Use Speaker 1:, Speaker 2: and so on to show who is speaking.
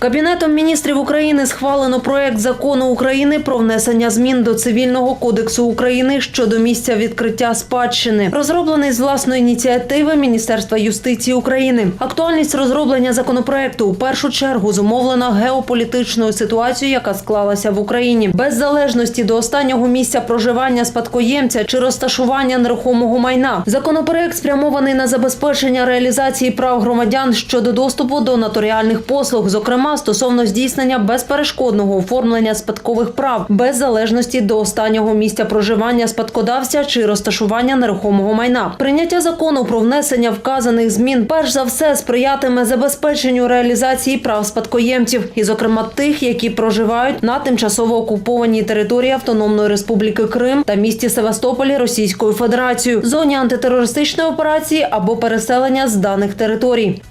Speaker 1: Кабінетом міністрів України схвалено проект закону України про внесення змін до цивільного кодексу України щодо місця відкриття спадщини, розроблений з власної ініціативи Міністерства юстиції України. Актуальність розроблення законопроекту у першу чергу зумовлена геополітичною ситуацією, яка склалася в Україні, без залежності до останнього місця проживання спадкоємця чи розташування нерухомого майна. Законопроект спрямований на забезпечення реалізації прав громадян щодо доступу до нотаріальних послуг, зокрема стосовно здійснення безперешкодного оформлення спадкових прав без залежності до останнього місця проживання спадкодавця чи розташування нерухомого майна. Прийняття закону про внесення вказаних змін перш за все сприятиме забезпеченню реалізації прав спадкоємців, і, зокрема, тих, які проживають на тимчасово окупованій території Автономної Республіки Крим та місті Севастополі Російською Федерацією, зоні антитерористичної операції або переселення з даних територій.